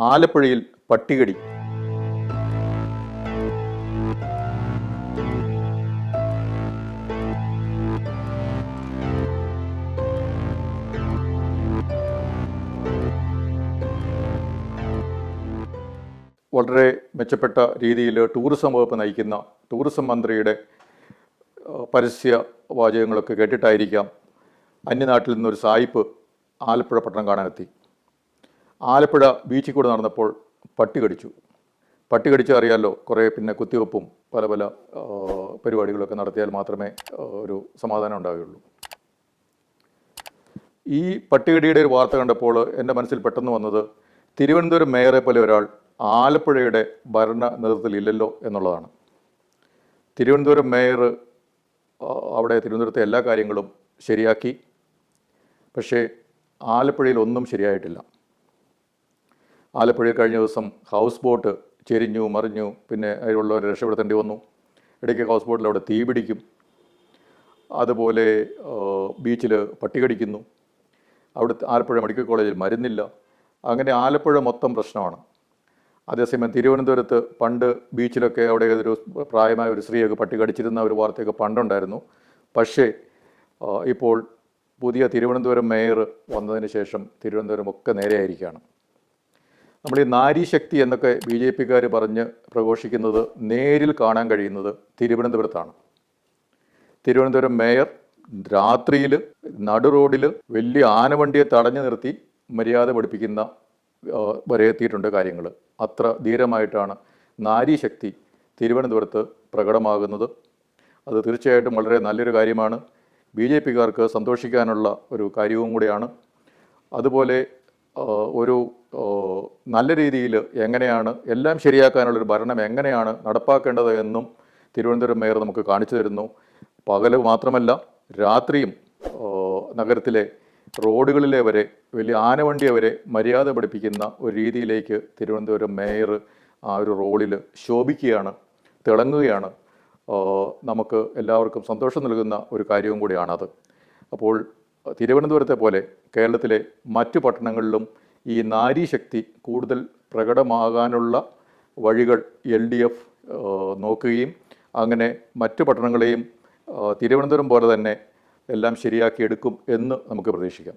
ആലപ്പുഴയിൽ പട്ടികടി. വളരെ മെച്ചപ്പെട്ട രീതിയിൽ ടൂറിസം വകുപ്പ് നയിക്കുന്ന ടൂറിസം മന്ത്രിയുടെ പരസ്യ വാചകങ്ങളൊക്കെ കേട്ടിട്ടായിരിക്കാം അന്യനാട്ടിൽ നിന്നൊരു സായിപ്പ് ആലപ്പുഴ പട്ടണം കാണാനെത്തി. ആലപ്പുഴ ബീച്ചിൽ കൂടെ നടന്നപ്പോൾ പട്ടി കടിച്ചു. പട്ടി കടിച്ചു അറിയാമല്ലോ കുറേ പിന്നെ കുത്തിവെപ്പും പല പല പരിപാടികളൊക്കെ നടത്തിയാൽ മാത്രമേ ഒരു സമാധാനം ഉണ്ടാവുകയുള്ളൂ. ഈ പട്ടികടിയുടെ ഒരു വാർത്ത കണ്ടപ്പോൾ എന്റെ മനസ്സിൽ പെട്ടെന്ന് വന്നത് തിരുവനന്തപുരം മേയറെ പോലെ ഒരാൾ ആലപ്പുഴയുടെ ഭരണ നേതൃത്വത്തിൽ ഇല്ലല്ലോ എന്നുള്ളതാണ്. തിരുവനന്തപുരം മേയർ അവിടെ തിരുവനന്തപുരത്തെ എല്ലാ കാര്യങ്ങളും ശരിയാക്കി. പക്ഷേ ആലപ്പുഴയിൽ ഒന്നും ശരിയായിട്ടില്ല. ആലപ്പുഴയിൽ കഴിഞ്ഞ ദിവസം ഹൗസ് ബോട്ട് ചെരിഞ്ഞു മറിഞ്ഞു പിന്നെ അതിലുള്ളവരെ രക്ഷപ്പെടുത്തേണ്ടി വന്നു. ഇടയ്ക്ക് ഹൗസ് ബോട്ടിൽ അവിടെ തീ പിടിക്കും. അതുപോലെ ബീച്ചിൽ പട്ടി കടിക്കുന്നു. അവിടെ ആലപ്പുഴ മെഡിക്കൽ കോളേജിൽ മരുന്നില്ല. അങ്ങനെ ആലപ്പുഴ മൊത്തം പ്രശ്നമാണ്. അതേസമയം തിരുവനന്തപുരത്ത് പണ്ട് ബീച്ചിലൊക്കെ അവിടെ ഒരു പ്രായമായ ഒരു സ്ത്രീയൊക്കെ പട്ടി കടിച്ചിരുന്ന ഒരു വാർത്തയൊക്കെ പണ്ടുണ്ടായിരുന്നു. പക്ഷേ ഇപ്പോൾ പുതിയ തിരുവനന്തപുരം മേയർ വന്നതിന് ശേഷം തിരുവനന്തപുരം ഒക്കെ നേരെയായിരിക്കുകയാണ്. നമ്മൾ ഈ നാരീശക്തി എന്നൊക്കെ ബി ജെ പിക്കാർ പറഞ്ഞ് പ്രഘോഷിക്കുന്നത് നേരിൽ കാണാൻ കഴിയുന്നത് തിരുവനന്തപുരത്താണ്. തിരുവനന്തപുരം മേയർ രാത്രിയിൽ നടു റോഡിൽ വലിയ ആനവണ്ടിയെ തടഞ്ഞു നിർത്തി മര്യാദ പഠിപ്പിക്കുന്ന വരെ എത്തിയിട്ടുണ്ട് കാര്യങ്ങൾ അത്ര ധീരമായിട്ടാണ് നാരീശക്തി തിരുവനന്തപുരത്ത് പ്രകടമാകുന്നത്. അത് തീർച്ചയായിട്ടും വളരെ നല്ലൊരു കാര്യമാണ്. ബി ജെ പിക്കാർക്ക് സന്തോഷിക്കാനുള്ള ഒരു കാര്യവും കൂടിയാണ്. അതുപോലെ ഒരു നല്ല രീതിയിൽ എങ്ങനെയാണ് എല്ലാം ശരിയാക്കാനുള്ളൊരു ഭരണം എങ്ങനെയാണ് നടപ്പാക്കേണ്ടത് എന്നും തിരുവനന്തപുരം മേയർ നമുക്ക് കാണിച്ചു തരുന്നു. പകൽ മാത്രമല്ല രാത്രിയും നഗരത്തിലെ റോഡുകളിലെ വരെ വലിയ ആനവണ്ടിയെ വരെ മര്യാദ പഠിപ്പിക്കുന്ന ഒരു രീതിയിലേക്ക് തിരുവനന്തപുരം മേയർ ആ ഒരു റോളിൽ ശോഭിക്കുകയാണ് തിളങ്ങുകയാണ്. നമുക്ക് എല്ലാവർക്കും സന്തോഷം നൽകുന്ന ഒരു കാര്യവും കൂടിയാണത്. അപ്പോൾ തിരുവനന്തപുരത്തെ പോലെ കേരളത്തിലെ മറ്റു പട്ടണങ്ങളിലും ഈ നാരീശക്തി കൂടുതൽ പ്രകടമാകാനുള്ള വഴികൾ എൽ ഡി എഫ് നോക്കുകയും അങ്ങനെ മറ്റു പട്ടണങ്ങളെയും തിരുവനന്തപുരം പോലെ തന്നെ എല്ലാം ശരിയാക്കിയെടുക്കും എന്ന് നമുക്ക് പ്രതീക്ഷിക്കാം.